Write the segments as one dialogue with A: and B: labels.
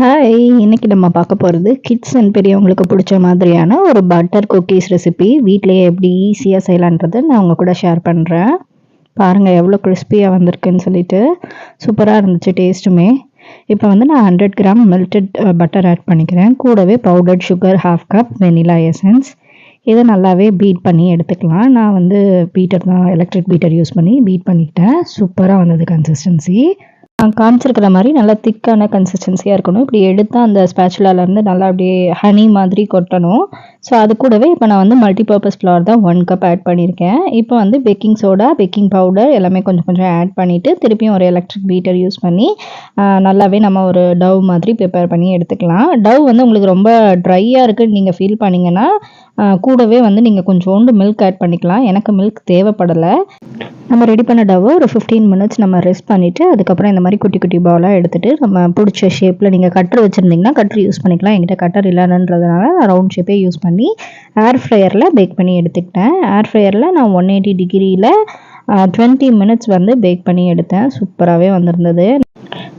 A: Hi இன்னைக்கு நம்ம பார்க்க போகிறது கிட்ஸ் அண்ட் பெரியவங்களுக்கு பிடிச்ச மாதிரியான ஒரு பட்டர் குக்கீஸ் ரெசிபி வீட்டிலேயே எப்படி ஈஸியாக செய்யலான்றதை நான் உங்கள் கூட ஷேர் பண்ணுறேன் பாருங்கள் எவ்வளோ கிறிஸ்பியாக வந்திருக்குன்னு சொல்லிட்டு. சூப்பராக இருந்துச்சு டேஸ்ட்டுமே இப்போ வந்து நான் hundred gram melted butter add பண்ணிக்கிறேன். கூடவே powdered sugar half cup vanilla essence இதை நல்லாவே பீட் பண்ணி எடுத்துக்கலாம். நான் வந்து பீட்டர் தான் எலக்ட்ரிக் பீட்டர் யூஸ் பண்ணி பீட் பண்ணிக்கிட்டேன். சூப்பராக வந்தது கன்சிஸ்டன்சி நான் காமிச்சிருக்கிற மாதிரி நல்லா திக்கான கன்சிஸ்டன்சியாக இருக்கணும். இப்படி எடுத்தால் அந்த ஸ்பேச்சுலாலேருந்து நல்லா அப்படியே ஹனி மாதிரி கொட்டணும். ஸோ அது கூடவே இப்போ நான் வந்து மல்டிபர்பஸ் ஃப்ளவர் தான் ஒன் கப் ஆட் பண்ணியிருக்கேன். இப்போ வந்து பேக்கிங் சோடா பேக்கிங் பவுடர் எல்லாமே கொஞ்சம் கொஞ்சம் ஆட் பண்ணிவிட்டு திருப்பியும் ஒரு எலக்ட்ரிக் பீட்டர் யூஸ் பண்ணி நல்லாவே நம்ம ஒரு டவ் மாதிரி ப்ரிப்பேர் பண்ணி எடுத்துக்கலாம். டவ் வந்து உங்களுக்கு ரொம்ப ட்ரையாக இருக்குன்னு நீங்கள் ஃபீல் பண்ணிங்கன்னா கூடவே வந்து நீங்கள் கொஞ்சோண்டு மில்க் ஆட் பண்ணிக்கலாம். எனக்கு மில்க் தேவைப்படலை. நம்ம ரெடி பண்ண டவ்வை ஒரு ஃபிஃப்டீன் மினிட்ஸ் நம்ம ரெஸ்ட் பண்ணிவிட்டு அதுக்கப்புறம் இந்த மாதிரி குட்டி குட்டி பாலாக எடுத்துகிட்டு நம்ம பிடிச்ச ஷேப்பில் நீங்கள் கட்டர் வச்சுருந்தீங்கன்னா கட்டர் யூஸ் பண்ணிக்கலாம். என்கிட்ட கட்டர் இல்லைன்றதுனால ரவுண்ட் ஷேப்பே யூஸ் பண்ணி ஏர் ஃப்ரையரில் பேக் பண்ணி எடுத்துக்கிட்டேன். ஏர் ஃப்ரையரில் நான் ஒன் எயிட்டி டிகிரியில் டுவெண்ட்டி மினிட்ஸ் வந்து பேக் பண்ணி எடுத்தேன். சூப்பராகவே வந்திருந்தது.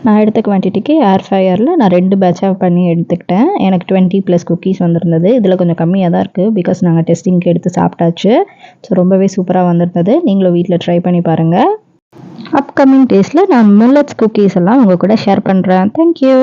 A: நான் எடுத்த குவான்டிட்டிக்கு ஏர் ஃப்ரையரில் நான் ரெண்டு பேட்சாக பண்ணி எடுத்துக்கிட்டேன். எனக்கு டுவெண்ட்டி ப்ளஸ் குக்கீஸ் வந்திருந்தது. இதில் கொஞ்சம் கம்மியாக தான் இருக்குது பிகாஸ் நாங்கள் டெஸ்டிங்க்கு எடுத்து சாப்பிட்டாச்சு. ஸோ ரொம்பவே சூப்பராக வந்திருந்தது. நீங்களும் வீட்டில் ட்ரை பண்ணி பாருங்கள் அப்கமிங் டேஸில் நான் மில்லட்ஸ் குக்கீஸ் எல்லாம் உங்கள் கூட ஷேர் பண்ணுறேன் தேங்க்யூ